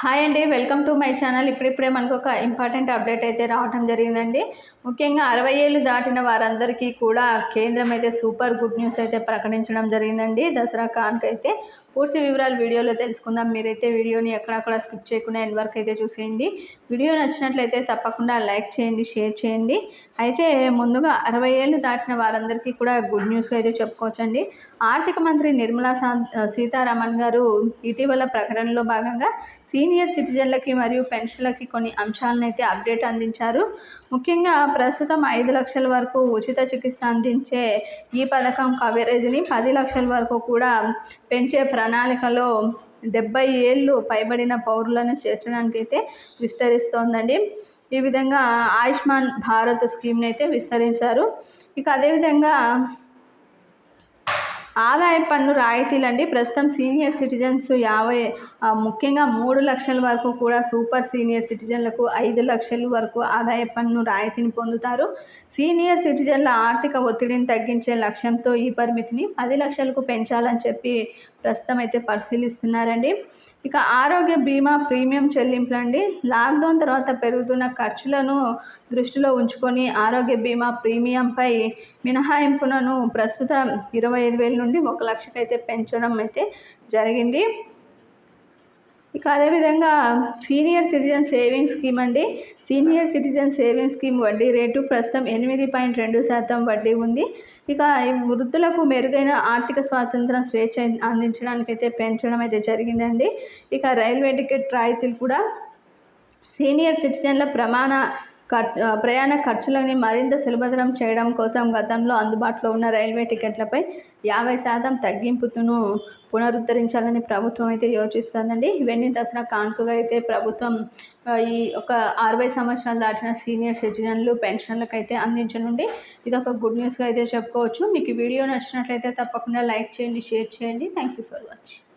Hi అండి welcome to my channel. ఇప్పుడిప్పుడే మనకు ఒక ఇంపార్టెంట్ అప్డేట్ అయితే రావడం జరిగిందండి. ముఖ్యంగా అరవై ఏళ్ళు దాటిన వారందరికీ కూడా కేంద్రం అయితే సూపర్ గుడ్ న్యూస్ అయితే ప్రకటించడం జరిగిందండి. దసరా కాన్కి అయితే పూర్తి వివరాలు వీడియోలో తెలుసుకుందాం. మీరైతే వీడియోని ఎక్కడక్కడ స్కిప్ చేయకుండా ఎండ్ వరకు అయితే చూసేయండి. వీడియో నచ్చినట్లయితే తప్పకుండా లైక్ చేయండి షేర్ చేయండి. అయితే ముందుగా అరవై ఏళ్ళు దాటిన వారందరికీ కూడా గుడ్ న్యూస్ అయితే చెప్పుకోవచ్చండి. ఆర్థిక మంత్రి నిర్మలా సీతారామన్ గారు ఇటీవల ప్రకటనలో భాగంగా సీనియర్ సిటిజన్లకి మరియు పెన్షన్లకి కొన్ని అంశాలను అయితే అప్డేట్ అందించారు. ముఖ్యంగా ప్రస్తుతం ఐదు లక్షల వరకు ఉచిత చికిత్స అందించే ఈ పథకం కవరేజ్ని పది లక్షల వరకు కూడా పెంచే ప్రణాళికలో డెబ్బై ఏళ్ళు పైబడిన పౌరులను చేర్చడానికి అయితే విస్తరిస్తోందండి. ఈ విధంగా ఆయుష్మాన్ భారత్ స్కీమ్ని అయితే విస్తరించారు. ఇక అదేవిధంగా ఆదాయ పన్ను రాయితీలు అండి ప్రస్తుతం సీనియర్ సిటిజన్స్ యాభై ముఖ్యంగా మూడు లక్షల వరకు కూడా సూపర్ సీనియర్ సిటిజన్లకు ఐదు లక్షల వరకు ఆదాయ పన్ను రాయితీని పొందుతారు. సీనియర్ సిటిజన్ల ఆర్థిక ఒత్తిడిని తగ్గించే లక్ష్యంతో ఈ పరిమితిని పది లక్షలకు పెంచాలని చెప్పి ప్రస్తుతం అయితే పరిశీలిస్తున్నారండి. ఇక ఆరోగ్య బీమా ప్రీమియం చెల్లింపులు అండి లాక్డౌన్ తర్వాత పెరుగుతున్న ఖర్చులను దృష్టిలో ఉంచుకొని ఆరోగ్య బీమా ప్రీమియంపై మినహాయింపులను ప్రస్తుతం ఇరవై ఐదు వేల నుండి ఒక లక్షకైతే పెంచడం అయితే జరిగింది. ఇక అదేవిధంగా సీనియర్ సిటిజన్ సేవింగ్ స్కీమ్ అండి. సీనియర్ సిటిజన్ సేవింగ్ స్కీమ్ వడ్డీ రేటు ప్రస్తుతం ఎనిమిది పాయింట్ రెండు శాతం వడ్డీ ఉంది. ఇక వృద్ధులకు మెరుగైన ఆర్థిక స్వాతంత్రం స్వేచ్ఛ అందించడానికి అయితే పెంచడం అయితే జరిగిందండి. ఇక రైల్వే టికెట్ రాయితీలు కూడా సీనియర్ సిటిజన్ల ప్రమాణ ప్రయాణ ఖర్చులని మరింత సులభతరం చేయడం కోసం గతంలో అందుబాటులో ఉన్న రైల్వే టికెట్లపై యాభై శాతం తగ్గింపును పునరుద్ధరించాలని ప్రభుత్వం అయితే యోచిస్తుందండి. ఇవన్నీ దసరా కానుకగా అయితే ప్రభుత్వం ఈ ఒక అరవై సంవత్సరాలు దాటిన సీనియర్ సిటిజన్లు పెన్షన్లకు అయితే అందించనుండి ఇది ఒక గుడ్ న్యూస్గా అయితే చెప్పుకోవచ్చు. మీకు వీడియో నచ్చినట్లయితే తప్పకుండా లైక్ చేయండి షేర్ చేయండి. Thank you for watching.